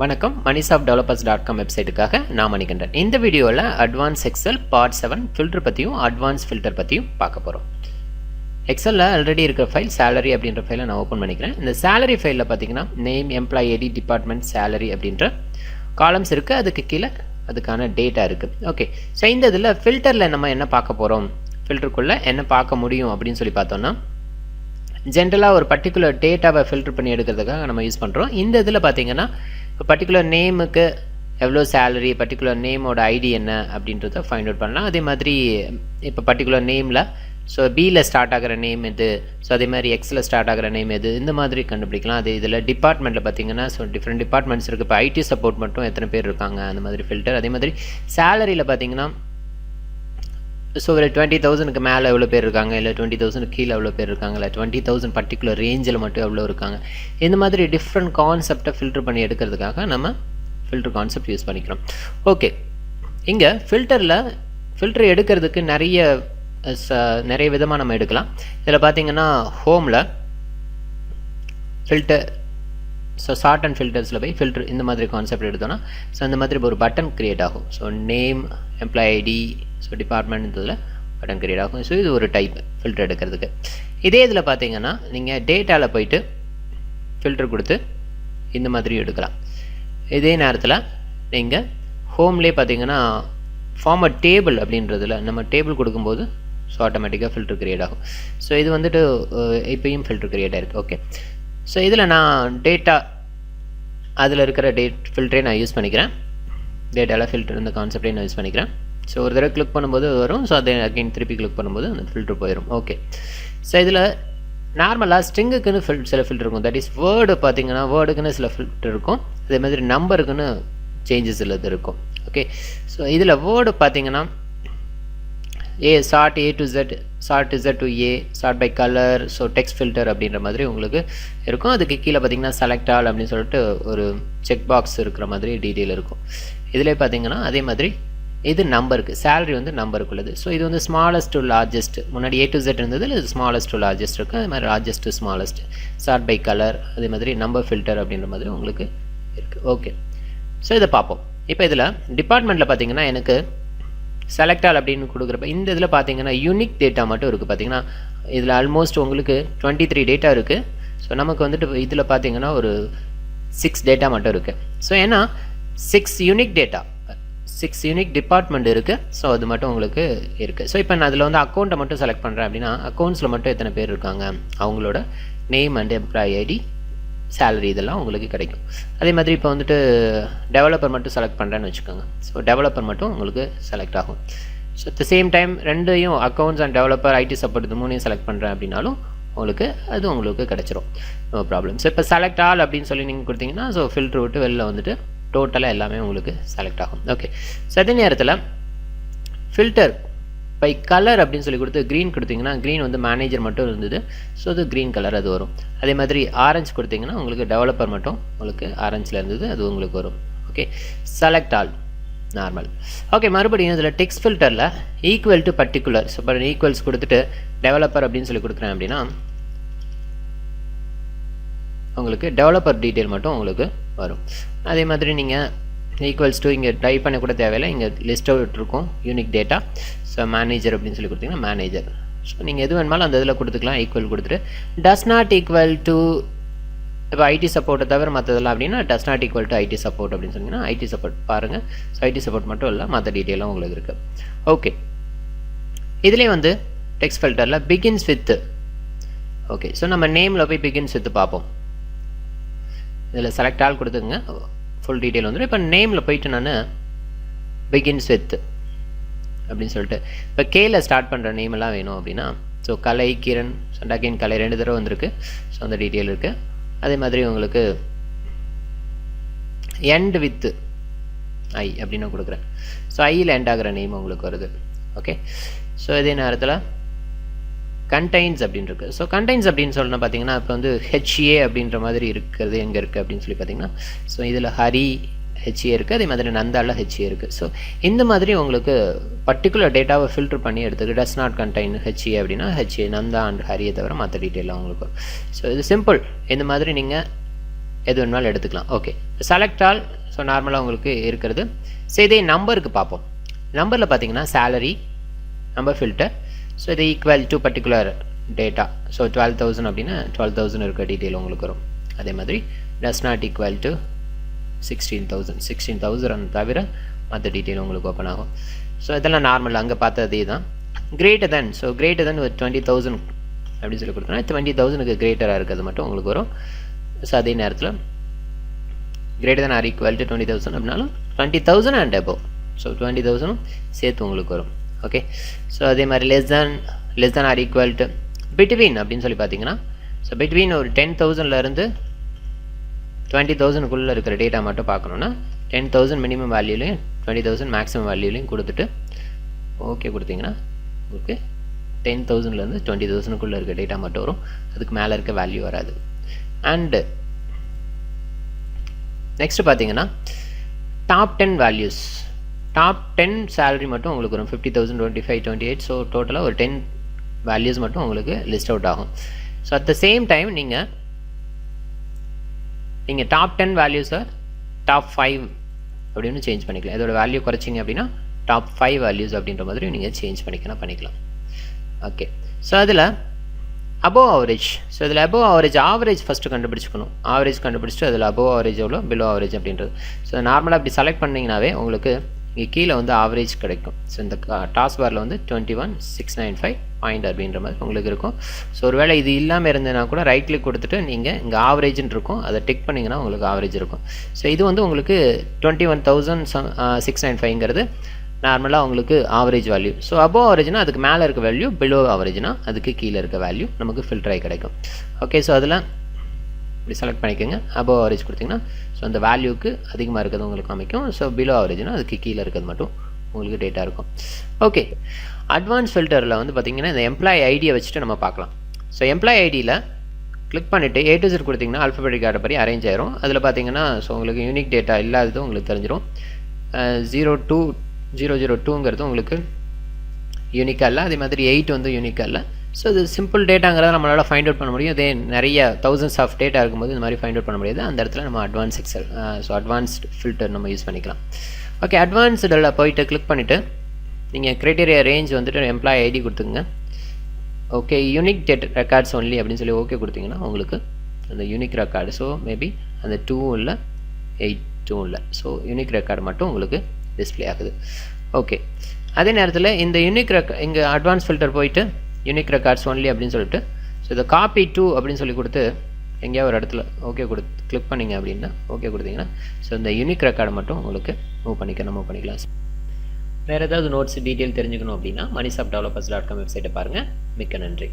வணக்கம். மணிசாப் developers dot com வெப்சைட்டுக்காக நான் மணிகண்டன். இந்த வீடியோவில் advance Excel part seven filter பற்றியும் அட்வான்ஸ் ஃபில்டர் பற்றியும் பார்க்க போகிறோம் எக்ஸலில் ஆல்ரெடி இருக்கிற ஃபைல் சேலரி அப்படின்ற ஃபைலை நான் ஓப்பன் பண்ணிக்கிறேன். இந்த சேலரி ஃபைலில் பார்த்தீங்கன்னா name employee ID department salary அப்படின்ற காலம்ஸ் இருக்குது அதுக்கு கீழே அதுக்கான டேட்டா இருக்குது ஓகே ஸோ இந்த இதில் ஃபில்டரில் நம்ம என்ன பார்க்க போகிறோம் ஃபில்டருக்குள்ளே என்ன பார்க்க முடியும் அப்படின்னு சொல்லி பார்த்தோன்னா ஜென்ரலாக ஒரு பர்டிகுலர் டேட்டாவை ஃபில்டர் பண்ணி எடுக்கிறதுக்காக நம்ம யூஸ் பண்ணுறோம் இந்த இதில் பார்த்தீங்கன்னா இப்போ பர்டிகுலர் நேமுக்கு எவ்வளோ சேலரி பர்டிகுலர் நேமோட ஐடி என்ன அப்படின்றத ஃபைண்ட் அவுட் பண்ணலாம். அதே மாதிரி இப்போ பர்டிகுலர் நேமில் ஸோ பியில் ஸ்டார்ட் ஆகிற நேம் எது? ஸோ அதே மாதிரி எக்ஸில் ஸ்டார்ட் ஆகிற நேம் எது? இந்த மாதிரி கண்டுபிடிக்கலாம். அது இதில் டிபார்ட்மெண்ட்டில் பார்த்தீங்கன்னா ஸோ டிஃப்ரெண்ட் டிபார்ட்மெண்ட்ஸ் இருக்குது இப்போ ஐடி சப்போர்ட் மட்டும் எத்தனை பேர் இருக்காங்க? அந்த மாதிரி ஃபில்டர் அதே மாதிரி சேலரியில் பார்த்தீங்கன்னா ஸோ ஒரு டுவெண்ட்டி தௌசண்ட்க்கு மேலே எவ்வளோ பேர் இருக்காங்க? இல்லை டுவெண்ட்டி தௌசண்ட் கீழே எவ்வளோ பேர் இருக்காங்க? இல்லை டுவெண்ட்டி தௌசண்ட் பர்டிகுலர் ரேஞ்சில் மட்டும் எவ்வளோ இருக்காங்க? இந்த மாதிரி டிஃப்ரெண்ட் கான்செப்டை ஃபில்டர் பண்ணி எடுக்கிறதுக்காக நம்ம ஃபில்டர் கான்செப்ட் யூஸ் பண்ணிக்கிறோம். ஓகே இங்கே ஃபில்டரில் ஃபில்டர் எடுக்கிறதுக்கு நிறைய ச நிறைய விதமாக நம்ம எடுக்கலாம். இதில் பார்த்தீங்கன்னா ஹோமில் ஃபில்டர் ஸோ ஷார்ட் அண்ட் ஃபில்டர்ஸில் போய் ஃபில்டர் இந்த மாதிரி கான்செப்ட் எடுத்தோன்னா ஸோ அந்த மாதிரி ஒரு பட்டன் க்ரியேட் ஆகும். So name employee ID so டிபார்ட்மெண்ட்டில் பட்டன் க்ரியேட் ஆகும். ஸோ இது ஒரு டைப் ஃபில்டர் எடுக்கிறதுக்கு. இதே இதில் பார்த்தீங்கன்னா நீங்கள் டேட்டாவில் போயிட்டு ஃபில்டர் கொடுத்து இந்த மாதிரி எடுக்கலாம். இதே நேரத்தில் நீங்கள் ஹோம்லேயே பார்த்தீங்கன்னா ஃபார்ம் அ டேபிள் அப்படின்றதுல நம்ம டேபிள் கொடுக்கும்போது ஸோ ஆட்டோமேட்டிக்காக ஃபில்டர் க்ரியேட் ஆகும். ஸோ இது வந்துட்டு இப்போயும் ஃபில்டர் க்ரியேட் ஆகிருக்கு ஓகே ஸோ இதில் நான் டேட்டா அதில் இருக்கிற டேட் ஃபில்டரே நான் யூஸ் பண்ணிக்கிறேன். டேட்டாவில் ஃபில்டர் இந்த கான்செப்டே நான் யூஸ் பண்ணிக்கிறேன். ஸோ ஒரு தடவை கிளிக் பண்ணும்போது வரும். ஸோ அதை அகைன் திருப்பி கிளிக் பண்ணும்போது அந்த ஃபில்டர் போயிடும் ஓகே ஸோ இதில் நார்மலாக ஸ்ட்ரிங்குக்குன்னு ஃபில் சில ஃபில்டர் இருக்கும். தட் இஸ் வேர்டு பார்த்தீங்கன்னா வேர்டுக்குன்னு சில ஃபில்டர் இருக்கும். அதே மாதிரி நம்பருக்குன்னு சேஞ்சஸ் இல்லது இருக்கும். ஓகே ஸோ இதில் வேர்டு பார்த்தீங்கன்னா A sort A to Z sort Z to A sort by colour so text filter அப்படின்ற மாதிரி உங்களுக்கு இருக்கும். அதுக்கு கீழே பார்த்தீங்கன்னா செலக்ட் ஆல் அப்படின்னு சொல்லிட்டு ஒரு செக் பாக்ஸ் இருக்கிற மாதிரி டீட்டெயில் இருக்கும். இதில் பார்த்தீங்கன்னா அதே மாதிரி இது நம்பருக்கு சேலரி வந்து நம்பருக்கு உள்ளது. ஸோ இது வந்து ஸ்மாலஸ்ட் டு லார்ஜஸ்ட் முன்னாடி ஏ டு ஜெட் இருந்தது இது ஸ்மாலஸ்ட் டு லார்ஜஸ்ட் இருக்குது அது மாதிரி largest to smallest sort by colour அதே மாதிரி நம்பர் ஃபில்டர் அப்படின்ற மாதிரி உங்களுக்கு இருக்குது ஓகே ஸோ இதை பார்ப்போம். இப்போ இதில் டிபார்ட்மெண்ட்டில் பார்த்தீங்கன்னா எனக்கு செலக்டால் அப்படின்னு கொடுக்குறப்ப இந்த இதில் பார்த்தீங்கன்னா யூனிக் டேட்டா மட்டும் இருக்குது பார்த்தீங்கன்னா இதில் ஆல்மோஸ்ட் உங்களுக்கு டுவெண்ட்டி த்ரீ டேட்டா இருக்குது ஸோ நமக்கு வந்துட்டு இதில் பார்த்தீங்கன்னா ஒரு சிக்ஸ் டேட்டா மட்டும் இருக்குது ஸோ ஏன்னா six unique data six unique department இருக்குது ஸோ அது மட்டும் உங்களுக்கு இருக்குது ஸோ இப்போ நான் அதில் வந்து அக்கௌண்ட்டை மட்டும் செலக்ட் பண்ணுறேன் அப்படின்னா அக்கௌண்ட்ஸில் மட்டும் எத்தனை பேர் இருக்காங்க? அவங்களோட name and employee ID salary இதெல்லாம் உங்களுக்கு கிடைக்கும். அதே மாதிரி இப்போ வந்துட்டு டெவலப்பர் மட்டும் செலக்ட் பண்ணுறேன்னு வச்சுக்கோங்க. ஸோ டெவலப்பர் மட்டும் உங்களுக்கு செலக்ட் ஆகும். So at the same time ரெண்டையும் accounts and developer IT support இது மூணையும் செலக்ட் பண்ணுறேன் அப்படின்னாலும் உங்களுக்கு அது உங்களுக்கு கிடச்சிரும். நோ ப்ராப்ளம் ஸோ இப்போ செலக்ட் ஆல் அப்படின்னு சொல்லி நீங்கள் கொடுத்தீங்கன்னா ஸோ ஃபில்ட்ரு விட்டு வெளில வந்துட்டு டோட்டலாக எல்லாமே உங்களுக்கு செலக்ட் ஆகும். ஓகே ஸோ அதே நேரத்தில் ஃபில்டர் பை கலர் அப்படின்னு சொல்லி கொடுத்து க்ரீன் கொடுத்தீங்கன்னா க்ரீன் வந்து மேனேஜர் மட்டும் இருந்தது. ஸோ அது க்ரீன் கலர் அது வரும். அதே மாதிரி ஆரஞ்சு கொடுத்தீங்கன்னா உங்களுக்கு டெவலப்பர் மட்டும் உங்களுக்கு ஆரஞ்சில் இருந்தது அது உங்களுக்கு வரும். Okay select all normal okay மறுபடியும் இதில் டெக்ஸ்ட் ஃபில்டரில் ஈக்குவல் டு பர்டிகுலர் ஸோ இப்போ ஈக்குவல்ஸ் கொடுத்துட்டு டெவலப்பர் அப்படின்னு சொல்லி கொடுக்குறேன் அப்படின்னா உங்களுக்கு டெவலப்பர் டீட்டெயில் மட்டும் உங்களுக்கு வரும். அதே மாதிரி நீங்கள் ஈக்குவல்ஸ் டூ இங்கே டைப் பண்ண கூட தேவையில்லை. இங்கே லிஸ்ட் அவுட் இருக்கும் யூனிக் டேட்டா ஸோ மேனேஜர் அப்படின்னு சொல்லி கொடுத்தீங்கன்னா மேனேஜர் ஸோ நீங்கள் எது வேணுமாலும் அந்த இதில் கொடுத்துக்கலாம். ஈக்குவல் கொடுத்துட்டு டஸ் நாட் ஈக்குவல் டு இப்போ ஐடி சப்போர்ட்டை தவிர மற்றதெல்லாம் அப்படின்னா does not equal to IT support அப்படின்னு சொன்னீங்கன்னா ஐடி சப்போர்ட் பாருங்கள் ஸோ ஐடி சப்போர்ட் மட்டும் இல்லை மற்ற டீட்டெயிலும் உங்களுக்கு இருக்குது ஓகே இதுலேயே வந்து டெக்ஸ்ட் ஃபில்டரில் பிகின்ஸ் வித்து ஓகே ஸோ நம்ம நேமில் போய் பிகின்ஸ் வித்து பார்ப்போம். இதில் செலக்ட் ஆல் கொடுத்துங்க ஃபுல் டீட்டெயில் வந்துடும் இப்போ நேமில் போயிட்டு நான் பிகின்ஸ் வித் அப்படின்னு சொல்லிட்டு. இப்போ கேல ஸ்டார்ட் பண்ணுற நேம் எல்லாம் வேணும் அப்படின்னா ஸோ கலை கிரண் சண்டாக்கின் கலை ரெண்டு தடவை வந்திருக்கு. ஸோ அந்த டீட்டெயில் இருக்குது அதே மாதிரி உங்களுக்கு எண்ட் வித்து ஐ அப்படின்னு கொடுக்குறேன். ஸோ ஐயில் எண்ட் ஆகிற நேம் உங்களுக்கு வருது. ஓகே ஸோ இதே நேரத்தில் கண்டைன்ஸ் அப்படின்னு இருக்குது ஸோ கண்டைன்ஸ் அப்படின்னு சொல்லணும் பார்த்தீங்கன்னா இப்போ வந்து ஹெச்ஏ அப்படின்ற மாதிரி இருக்கிறது எங்கே இருக்குது அப்படின்னு சொல்லி பார்த்தீங்கன்னா ஸோ இதில் ஹரி ஹெச்ஏ இருக்குது அதே மாதிரி நந்தாவில் ஹெச்ஏ இருக்குது ஸோ இந்த மாதிரி உங்களுக்கு பர்டிகுலர் டேட்டாவை ஃபில்டர் பண்ணி எடுத்துக்கு does not contain H A அப்படின்னா ஹெச்ஏ நந்தா அண்ட் ஹரியை தவிர மற்ற டீட்டெயிலாக உங்களுக்கு ஸோ இது சிம்பிள் இந்த மாதிரி நீங்கள் எது வேணுமாலும் எடுத்துக்கலாம். ஓகே செலக்ட் ஆல் ஸோ நார்மலாக உங்களுக்கு இருக்கிறது. ஸோ இதே நம்பருக்கு பார்ப்போம். நம்பரில் பார்த்தீங்கன்னா சேலரி நம்பர் ஃபில்டர் ஸோ இது equal to particular data so twelve thousand அப்படின்னா டுவெல் தௌசண்ட் இருக்க டீட்டெயில் உங்களுக்கு வரும். அதே மாதிரி does not equal to sixteen thousand sixteen thousand தவிர மற்ற டீட்டெயில் உங்களுக்கு ஓப்பன் ஆகும். ஸோ இதெல்லாம் நார்மல் அங்கே பார்த்ததே தான். Greater than so greater than ஒரு டுவெண்ட்டி தௌசண்ட் அப்படின்னு சொல்லி கொடுத்தோம்னா டுவெண்ட்டி தௌசண்ட்க்கு கிரேட்டராக இருக்கிறது மட்டும் உங்களுக்கு வரும். ஸோ அதே நேரத்தில் greater than or equal to twenty thousand அப்படின்னாலும் twenty thousand and above so twenty தௌசண்டும் சேர்த்து உங்களுக்கு வரும். ஓகே ஸோ அதே மாதிரி less than less than or equal to between அப்படின்னு சொல்லி பார்த்தீங்கன்னா ஸோ பிட்வீன் ஒரு டென் தௌசண்ட்லேருந்து டுவெண்ட்டி தௌசண்ட்குள்ளே இருக்கிற டேட்டா மட்டும் பார்க்கணுன்னா டென் தௌசண்ட் மினிமம் வேல்யூலையும் டுவெண்ட்டி தௌசண்ட் மேக்ஸிமம் வேல்யூலையும் கொடுத்துட்டு ஓகே கொடுத்தீங்கன்னா உங்களுக்கு டென் தௌசண்ட்லேருந்து டுவெண்ட்டி தௌசண்ட்குள்ளே இருக்க டேட்டா மட்டும் வரும். அதுக்கு மேலே இருக்க வேல்யூ வராது. அண்டு நெக்ஸ்ட்டு பார்த்தீங்கன்னா top ten values top ten salary மட்டும் உங்களுக்கு வரும். Fifty thousand twenty five twenty eight so டோட்டலாக ஒரு டென் வேல்யூஸ் மட்டும் உங்களுக்கு லிஸ்ட் அவுட் ஆகும். So at the same time நீங்கள் நீங்கள் டாப் டென் வேல்யூஸை டாப் ஃபைவ் அப்படின்னு சேஞ்ச் பண்ணிக்கலாம். இதோட வேல்யூ குறைச்சிங்க அப்படின்னா டாப் ஃபைவ் வேல்யூஸ் அப்படின்ற மாதிரி நீங்கள் சேஞ்ச் பண்ணிக்கலாம் பண்ணிக்கலாம். ஓகே ஸோ அதில் அபோவ் ஆவரேஜ் ஸோ இதில் அபோவ் ஆவரேஜ் ஆவரேஜ் ஃபஸ்ட்டு கண்டுபிடிச்சிக்கணும். ஆவரேஜ் கண்டுபிடிச்சிட்டு அதில் அபோவ் ஆவரேஜ் எவ்வளோ? பிலோ ஆவரேஜ் அப்படின்றது. ஸோ நார்மலாக அப்படி செலக்ட் பண்ணிங்கனாவே உங்களுக்கு இங்கே கீழே வந்து ஆவரேஜ் கிடைக்கும். ஸோ இந்த டாஸ் பாரில் வந்து twenty one six nine five point அப்படின்ற மாதிரி உங்களுக்கு இருக்கும். ஸோ ஒருவேளை இது இல்லாமல் இருந்ததுனா கூட ரைட் கிளிக் கொடுத்துட்டு நீங்கள் இங்கே ஆவரேஜ்னு இருக்கும். அதை டிக் பண்ணிங்கன்னா உங்களுக்கு ஆவரேஜ் இருக்கும். ஸோ இது வந்து உங்களுக்கு twenty one thousand six nine ஃபைவ்ங்கிறது நார்மலாக உங்களுக்கு ஆவரேஜ் வேல்யூ ஸோ அபோவ் ஆவரேஜ்னா அதுக்கு மேலே இருக்க வேல்யூ பிலோ ஆவரேஜ்னா அதுக்கு கீழே இருக்க வேல்யூ நமக்கு ஃபில்டர் ஆகி கிடைக்கும். ஓகே ஸோ அதில் இப்படி செலக்ட் பண்ணிக்கோங்க அபோவ் ஆவரேஜ் கொடுத்தீங்கன்னா ஸோ அந்த வேல்யூக்கு அதிகமாக இருக்கிறது உங்களுக்கு அமைக்கும் ஸோ பிலோ ஆவரேஜ்னா அதுக்கு கீழே இருக்கிறது மட்டும் உங்களுக்கு டேட்டா இருக்கும். ஓகே அட்வான்ஸ் ஃபில்டரில் வந்து பார்த்திங்கன்னா இந்த எம்ப்ளாயி ஐடியை வச்சுட்டு நம்ம பார்க்கலாம். ஸோ எம்ப்ளாயி ஐடியில் கிளிக் பண்ணிவிட்டு ஏ டு ஜெட் கொடுத்தீங்கன்னா அல்ஃபபெட்டிக் ஆர்டர் படி அரேஞ்ச் ஆயிரும். அதில் பார்த்தீங்கன்னா ஸோ உங்களுக்கு யூனிக் டேட்டா இல்லாதது உங்களுக்கு தெரிஞ்சிடும் ஜீரோ டூ ஜீரோ ஜீரோ டூங்கிறது உங்களுக்கு யூனிக்காக இல்லை அதே மாதிரி எயிட் வந்து யூனிக்காக இல்லை ஸோ இது சிம்பிள் டேட்டாங்கிறத நம்மளால் ஃபைண்ட் அவுட் பண்ண முடியும். இதே நிறைய தௌசண்ட்ஸ் ஆஃப் டேட்டா இருக்கும்போது இந்த மாதிரி ஃபைண்ட் அவுட் பண்ண முடியாது. அந்த இடத்துல நம்ம advance Excel so advanced filter நம்ம யூஸ் பண்ணிக்கலாம். ஓகே அட்வான்ஸ்டில் போயிட்டு கிளிக் பண்ணிவிட்டு நீங்கள் க்ரைட்டீரியா ரேஞ்ச் வந்துட்டு எம்ப்ளாயி ஐடி கொடுத்துங்க okay unique date records only அப்படின்னு சொல்லி ஓகே கொடுத்தீங்கன்னா உங்களுக்கு அந்த யூனிக் ரெக்கார்டு ஸோ மேபி அந்த டூவும் இல்லை எயிட் டூவும் இல்லை. ஸோ யூனிக் ரெக்கார்டு மட்டும் உங்களுக்கு டிஸ்பிளே ஆகுது. ஓகே அதே நேரத்தில் இந்த யூனிக் ரெக் இங்கே அட்வான்ஸ் ஃபில்டர் போயிட்டு யூனிக் ரெக்கார்ட்ஸ் ஒன்லி அப்படின்னு சொல்லிட்டு ஸோ இதை காப்பி டூ அப்படின்னு சொல்லி கொடுத்து எங்கேயா ஒரு இடத்துல ஓகே கொடுத்து கிளிக் பண்ணிங்க அப்படின்னா ஓகே கொடுத்தீங்கன்னா ஸோ இந்த யூனிக் ரெக்கார்டை மட்டும் உங்களுக்கு மூவ் பண்ணிக்கணும் மூவ் பண்ணிக்கலாம். வேறு ஏதாவது நோட்ஸ் டீட்டெயில் தெரிஞ்சுக்கணும் அப்படின்னா மணிசாப் டெவலப்பர்ஸ் டாட் காம் வெப்சைட்டை பாருங்கள் மிக்க நன்றி.